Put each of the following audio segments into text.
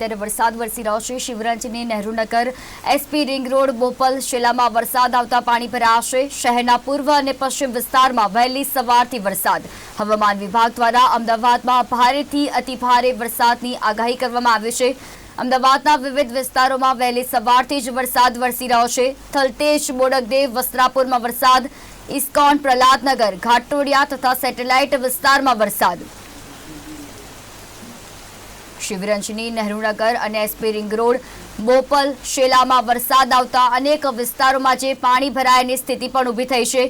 ત્યારે વરસાદ વરસી રહ્યો છે. Shivranjani Nehrunagar SP ring road, Bopal શિલામાં વરસાદ આવતા પાણી ભરાશે શહેરના પૂર્વ અને પશ્ચિમ વિસ્તારમાં વહેલી સવારથી વરસાદ. હવામાન વિભાગ દ્વારા અમદાવાદમાં ભારેથી અતિભારે વરસાદની આગાહી કરવામાં આવી છે. અમદાવાદના વિવિધ વિસ્તારોમાં વહેલી સવારથી જ વરસાદ વરસી રહ્યો છે. થલતેજ બોડકદેવ વસ્ત્રાપુરમાં વરસાદ. ઇસ્કોન, પ્રહલાદનગર, ઘાટોડિયા તથા સેટેલાઇટ વિસ્તારમાં વરસાદ. શિવરંજની, નહેરુનગર અને એસપી રિંગ રોડ, બોપલ શેલામાં વરસાદ આવતા અનેક વિસ્તારોમાં જે પાણી ભરાયાની સ્થિતિ પણ ઊભી થઈ છે.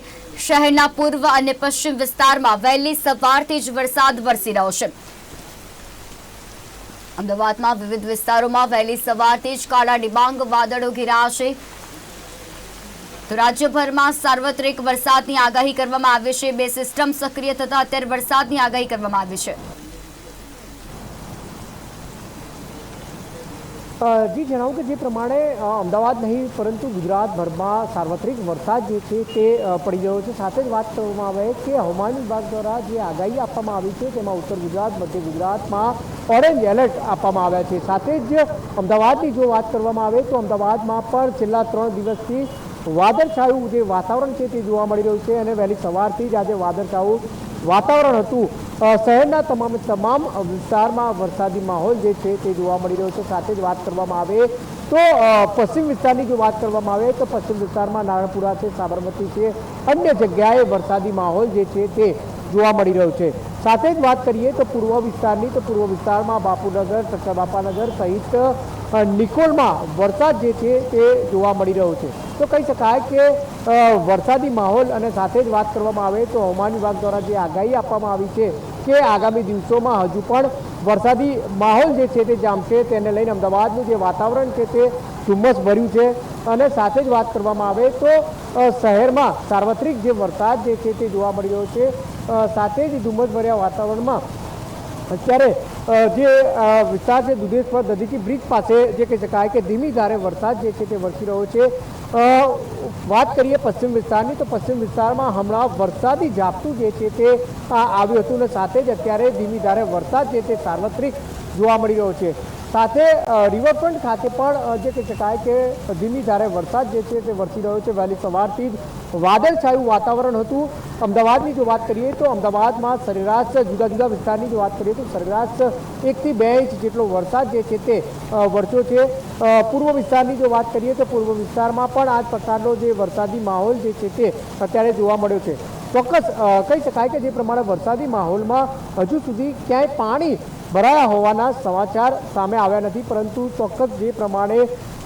શહેરના પૂર્વ અને પશ્ચિમ વિસ્તારમાં વહેલી સવારથી જ વરસાદ વરસી રહ્યો છે. અમદાવાદમાં વિવિધ વિસ્તારોમાં વહેલી સવારથી જ કાળા ડિબાંગ વાદળો ઘેરાયા છે. તો રાજ્યભરમાં સાર્વત્રિક વરસાદની આગાહી કરવામાં આવી છે. બે સિસ્ટમ સક્રિય થતા અત્યારે વરસાદની આગાહી કરવામાં આવી છે. જી, જણાવું કે જે પ્રમાણે અમદાવાદ નહીં, પરંતુ ગુજરાતભરમાં સાર્વત્રિક વરસાદ જે છે તે પડી રહ્યો છે. સાથે જ વાત કરવામાં આવે કે હવામાન વિભાગ દ્વારા જે આગાહી આપવામાં આવી છે તેમાં ઉત્તર ગુજરાત, મધ્ય ગુજરાતમાં ઓરેન્જ એલર્ટ આપવામાં આવ્યા છે. સાથે જ અમદાવાદની જો વાત કરવામાં આવે તો અમદાવાદમાં પણ છેલ્લા ત્રણ દિવસથી વાદળછાયું જે વાતાવરણ છે તે જોવા મળી રહ્યું છે અને વહેલી સવારથી જ આજે વાદળછાયું વાતાવરણ હતું. શહેરના તમામ તમામ વિસ્તારમાં વરસાદી માહોલ જે છે તે જોવા મળી રહ્યો છે. સાથે જ વાત કરવામાં આવે તો પશ્ચિમ વિસ્તારની જો વાત કરવામાં આવે તો પશ્ચિમ વિસ્તારમાં નારણપુરા છે સાબરમતી છે અન્ય જગ્યાએ વરસાદી માહોલ જે છે તે જોવા મળી રહ્યો છે. સાથે જ વાત કરીએ તો પૂર્વ વિસ્તારની તો પૂર્વ વિસ્તારમાં બાપુનગર ચક્કરબાપાનગર સહિત અ, નિકોલમાં વરસાદ જે છે તે જોવા મળી રહ્યો છે. તો કહી શકાય કે વરસાદી માહોલ અને સાથે જ વાત કરવામાં આવે તો હવામાન વિભાગ દ્વારા જે આગાહી આપવામાં આવી છે કે આગામી દિવસોમાં હજુ પણ વરસાદી માહોલ જે છે તે જામશે, તેને લઈને અમદાવાદનું જે વાતાવરણ છે તે ધુમ્મસ ભર્યું છે. અને સાથે જ વાત કરવામાં આવે તો શહેરમાં સાર્વત્રિક જે વરસાદ જે છે તે જોવા મળી રહ્યો છે. સાથે જ ધુમ્મસભર્યા વાતાવરણમાં અત્યારે જે વિસ્તાર છે, દુધેશ્વર દધીકી બ્રિજ પાસે જે કહી શકાય કે ધીમી ધારે વરસાદ જે છે તે વરસી રહ્યો છે. વાત કરીએ પશ્ચિમ વિસ્તારની, તો પશ્ચિમ વિસ્તારમાં હમણાં વરસાદી ઝાપટું જે છે તે આવ્યું હતું અને સાથે જ અત્યારે ધીમી ધારે વરસાદ જે તે સાર્વત્રિક જોવા મળી રહ્યો છે. સાથે રિવરફ્રન્ટ ખાતે પણ જે કહી શકાય કે ધીમી ધારે વરસાદ જે છે તે વરસી રહ્યો છે. વહેલી સવારથી જ વાદળછાયું વાતાવરણ હતું. અમદાવાદની જો વાત કરીએ તો અમદાવાદમાં સરેરાશ, જુદા જુદા વિસ્તારની જો વાત કરીએ તો સરેરાશ એકથી બે ઇંચ જેટલો વરસાદ જે છે તે વરસ્યો છે. પૂર્વ વિસ્તારની જો વાત કરીએ તો પૂર્વ વિસ્તારમાં પણ આ પ્રકારનો જે વરસાદી માહોલ જે છે તે અત્યારે જોવા મળ્યો છે. ચોક્કસ કહી શકાય કે જે પ્રમાણે વરસાદી માહોલમાં હજુ સુધી ક્યાંય પાણી ભરાયા હોવાના સમાચાર સામે આવ્યા નથી, પરંતુ ચોક્કસ જે પ્રમાણે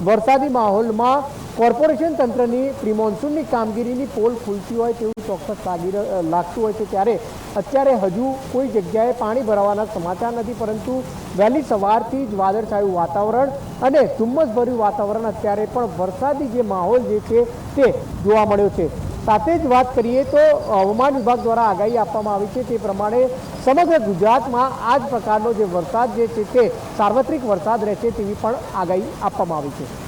વરસાદી માહોલમાં કોર્પોરેશન તંત્રની પ્રિમોન્સૂનની કામગીરીની પોલ ખુલતી હોય તેવું ચોક્કસ લાગી લાગતું હોય છે ત્યારે અત્યારે હજુ કોઈ જગ્યાએ પાણી ભરાવાના સમાચાર નથી, પરંતુ વહેલી સવારથી જ વાદળછાયું વાતાવરણ અને ધુમ્મસભર્યું વાતાવરણ અત્યારે પણ વરસાદી જે માહોલ જે છે તે જોવા મળ્યો છે. સાથે જ વાત કરીએ તો હવામાન વિભાગ દ્વારા આગાહી આપવામાં આવી છે તે પ્રમાણે સમગ્ર ગુજરાતમાં આ જ પ્રકારનો જે વરસાદ જે છે તે સાર્વત્રિક વરસાદ રહેશે તેવી પણ આગાહી આપવામાં આવી છે.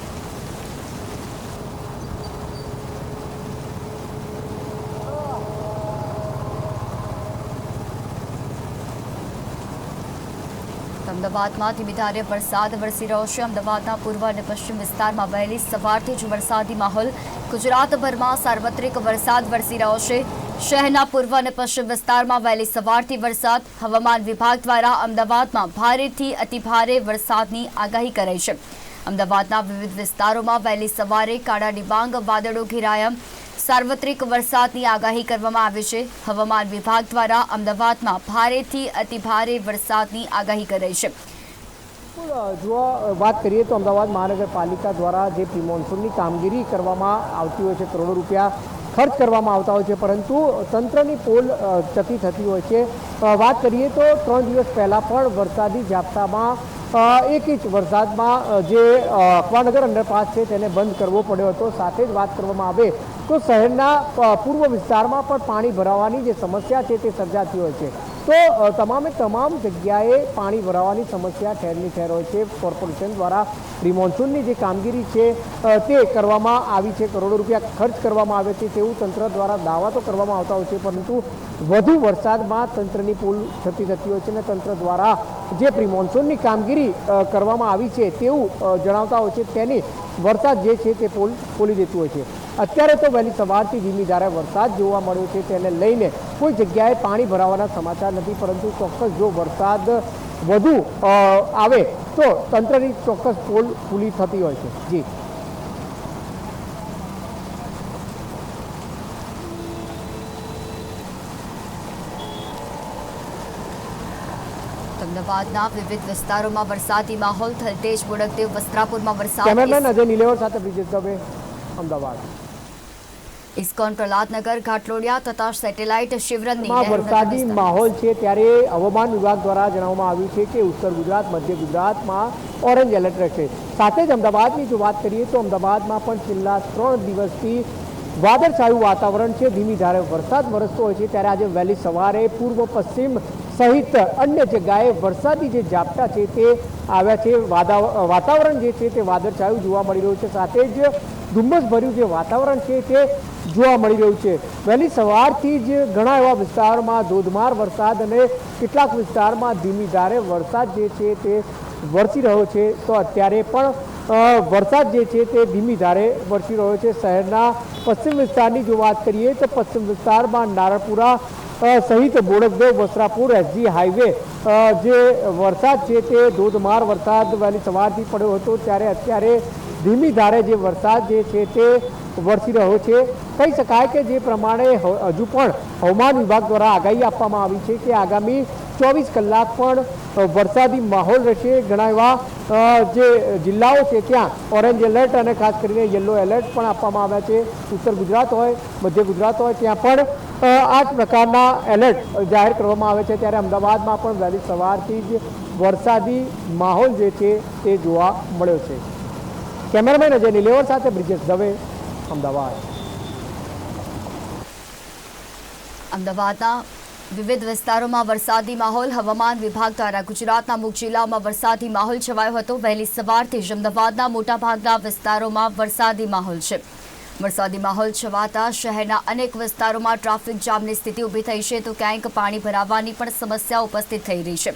અમદાવાદમાં ધીમી વરસાદ વરસી રહ્યો છે. અમદાવાદના પૂર્વ અને પશ્ચિમ વિસ્તારમાં વહેલી સવારથી જ વરસાદી માહોલ ગુજરાતભરમાં સાર્વત્રિક વરસાદ વરસી રહ્યો છે. શહેરના પૂર્વ અને પશ્ચિમ વિસ્તારમાં વહેલી સવારથી વરસાદ હવામાન વિભાગ દ્વારા અમદાવાદમાં ભારેથી અતિભારે વરસાદની આગાહી કરાઈ છે. અમદાવાદના વિવિધ વિસ્તારોમાં વહેલી સવારે કાળા ડિબાંગ, વાદળો ઘેરાયા. સાર્વત્રિક વરસાદની આગાહી કરવામાં આવી છે. હવામાન વિભાગ દ્વારા અમદાવાદમાં ભારેથી અતિભારે વરસાદની આગાહી કરાઈ છે. જો વાત કરીએ તો અમદાવાદ મહાનગરપાલિકા દ્વારા જે પ્રી મોન્સૂનની કામગીરી કરવામાં આવતી હોય છે, કરોડો રૂપિયા ખર્ચ કરવામાં આવતા હોય છે, પરંતુ તંત્રની પોલ ચકી થતી હોય છે. વાત કરીએ તો ત્રણ દિવસ પહેલાં પણ વરસાદી ઝાપટામાં એક ઇંચ વરસાદમાં જે અકવાનગર અંડરપાસ છે તેને બંધ કરવો પડ્યો હતો. સાથે જ વાત કરવામાં આવે તો શહેરના પૂર્વ વિસ્તારમાં પણ પાણી ભરાવાની જે સમસ્યા છે તે સર્જાતી હોય છે. તો તમામે તમામ જગ્યાએ પાણી ભરાવાની સમસ્યા ઠેરની ઠેર હોય છે. કોર્પોરેશન દ્વારા પ્રી મોન્સૂનની જે કામગીરી છે તે કરવામાં આવી છે. કરોડો રૂપિયા ખર્ચ કરવામાં આવે છે તેવું તંત્ર દ્વારા દાવા તો કરવામાં આવતા હોય છે, પરંતુ વધુ વરસાદમાં તંત્રની પુલ થતી થતી હોય છે અને તંત્ર દ્વારા જે પ્રી મોન્સૂનની કામગીરી કરવામાં આવી છે તેવું જણાવતા હોય છે, તેની વરસાદ જે છે તે પોલ, ખોલી દેતું હોય છે. અત્યારે તો વહેલી સવારથી ધીમી ધારે વરસાદ જોવા મળ્યો છે, તેને લઈને કોઈ જગ્યાએ પાણી ભરાવાના સમાચાર નથી, પરંતુ ચોક્કસ જો વરસાદ વધુ આવે તો તંત્રની ચોક્કસ પોલ ખુલ્લી થતી હોય છે. જી. અમદાવાદના વિવિધ વિસ્તારોમાં વરસાદી માહોલ થલતેજ બોડકદેવ વસ્ત્રાપુરમાં વરસાદ કેમેરામેન અજય નીલેવર સાથે બ્રિજેશ દવે અમદાવાદ. ઇસ્કોન પ્રહલાદનગર ઘાટલોડિયા તથા સેટેલાઇટ શિવરજની વરસાદી માહોલ છે ત્યારે હવામાન વિભાગ દ્વારા જણાવવામાં આવ્યું છે કે ઉત્તર ગુજરાત મધ્ય ગુજરાતમાં ઓરેન્જ એલર્ટ રહેશે. સાથે જ અમદાવાદની જો વાત કરીએ તો અમદાવાદમાં પણ છેલ્લા ત્રણ દિવસથી વાદળછાયું વાતાવરણ છે. ધીમી ધારે વરસાદ વરસતો હોય છે ત્યારે આજે વહેલી સવારે પૂર્વ પશ્ચિમ સહિત અન્ય જગ્યાએ વરસાદી જે ઝાપટા છે તે આવ્યા છે. વાતાવરણ જે છે તે વાદળછાયું જોવા મળી રહ્યું છે. સાથે જ ધુમ્મસભર્યું જે વાતાવરણ છે તે જોવા મળી રહ્યું છે. વહેલી સવારથી જ ઘણા એવા વિસ્તારોમાં ધોધમાર વરસાદ અને કેટલાક વિસ્તારમાં ધીમી ધારે વરસાદ જે છે તે વરસી રહ્યો છે. તો અત્યારે પણ વરસાદ જે છે તે ધીમી ધારે વરસી રહ્યો છે. શહેરના પશ્ચિમ વિસ્તારની જો વાત કરીએ તો પશ્ચિમ વિસ્તારમાં નારણપુરા સહિત બોડકદેવ, વસ્ત્રાપુર, એસજી હાઈવે જે વરસાદ છે તે ધોધમાર વરસાદ વહેલી સવારથી પડ્યો હતો. ત્યારે અત્યારે ધીમી ધારે જે વરસાદ જે છે તે વરસી રહ્યો છે. કહી શકાય કે જે પ્રમાણે હજુ પણ હવામાન વિભાગ દ્વારા આગાહી આપવામાં આવી છે કે આગામી ચોવીસ કલાક પણ વરસાદી માહોલ રહેશે. ઘણા એવા જે જિલ્લાઓ છે ત્યાં ઓરેન્જ એલર્ટ અને ખાસ કરીને યલો એલર્ટ પણ આપવામાં આવ્યા છે. ઉત્તર ગુજરાત હોય, મધ્ય ગુજરાત હોય, ત્યાં પણ આ પ્રકારના એલર્ટ જાહેર કરવામાં આવે છે. ત્યારે અમદાવાદમાં પણ વહેલી સવારથી જ વરસાદી માહોલ જે છે તે જોવા મળ્યો છે. કેમેરામેન અજય નિલેવર સાથે બ્રિજેશ દવે, અમદાવાદ. અમદાવાદના વિવિધ વિસ્તારોમાં વરસાદી માહોલ, હવામાન વિભાગ દ્વારા ગુજરાતના મુખ જિલ્લાઓમાં વરસાદી માહોલ છવાયો હતો. વહેલી સવારથી જ અમદાવાદના મોટાભાગના વિસ્તારોમાં વરસાદી માહોલ છે. વરસાદી માહોલ છવાતા શહેરના અનેક વિસ્તારોમાં ટ્રાફિક જામની સ્થિતિ ઊભી થઈ છે તો ક્યાંક પાણી ભરાવાની પણ સમસ્યા ઉપસ્થિત થઈ રહી છે.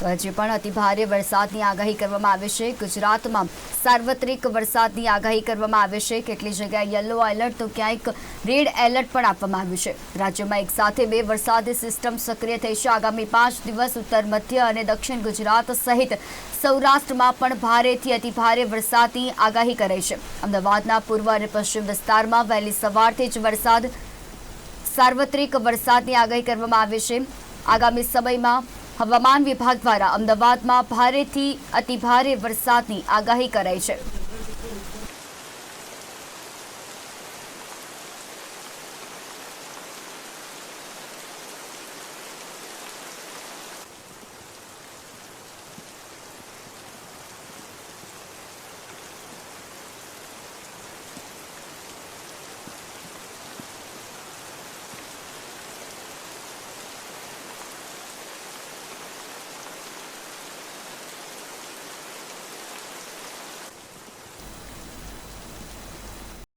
તો હજી પણ અતિભારે વરસાદની આગાહી કરવામાં આવી છે. ગુજરાતમાં સાર્વત્રિક વરસાદની આગાહી કરવામાં આવી છે. કેટલી જગ્યાએ યલો એલર્ટ તો ક્યાંક રેડ એલર્ટ પણ આપવામાં આવ્યું છે. રાજ્યમાં એક સાથે બે વરસાદી સિસ્ટમ સક્રિય થઈ છે. આગામી પાંચ દિવસ ઉત્તર, મધ્ય અને દક્ષિણ ગુજરાત સહિત સૌરાષ્ટ્રમાં પણ ભારેથી અતિભારે વરસાદની આગાહી કરાઈ છે. અમદાવાદના પૂર્વ અને પશ્ચિમ વિસ્તારમાં વહેલી સવારથી જ વરસાદ, સાર્વત્રિક વરસાદની આગાહી કરવામાં આવી છે. આગામી સમયમાં હવામાન વિભાગ દ્વારા અમદાવાદમાં ભારેથી અતિભારે વરસાદની આગાહી કરાઈ છે.